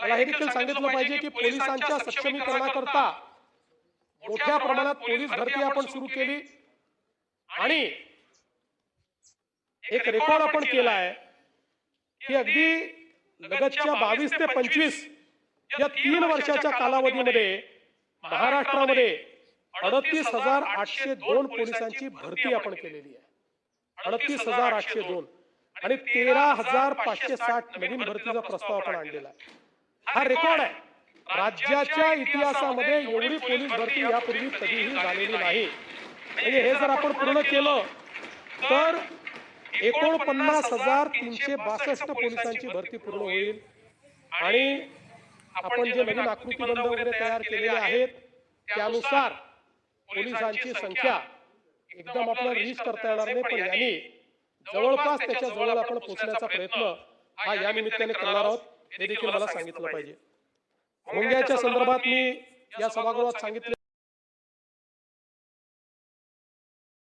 मला हे देखील सांगितलं पाहिजे की पोलिसांच्या सक्षमीकरणाकरता मोठ्या प्रमाणात पोलीस भरती आपण सुरू केली. आणि एक रेकॉर्ड आपण केला आहे की अगदी लगतच्या बावीस ते पंचवीस या तीन वर्षाच्या कालावधीमध्ये महाराष्ट्रामध्ये अडतीस हजार आठशे दोन पोलिसांची भरती आपण केलेली आहे. अडतीस हजार आठशे दोन आणि तेरा हजार पाचशे साठ नवीन भरतीचा प्रस्ताव आपण आणलेला आहे. हा रेकॉर्ड आहे. राज्याच्या इतिहासामध्ये एवढी पोलीस भरती यापूर्वी कधीही झालेली नाही. म्हणजे हे जर आपण पूर्ण केलं तर एकोणपन्नास हजार तीनशे बासष्ट पोलिसांची भरती पूर्ण होईल. आणि आपण जे नवीन आकृतीबंध वगैरे तयार केलेले आहेत त्यानुसार पोलिसांची संख्या एकदम आपल्याला रीच करता येणार नाही पण यांनी जवळपास त्याच्याजवळ आपण पोहोचण्याचा प्रयत्न हा या निमित्ताने करणार आहोत. हे देखील मला सांगितलं पाहिजे. भोंग्याच्या संदर्भात मी या सभागृहात सांगितले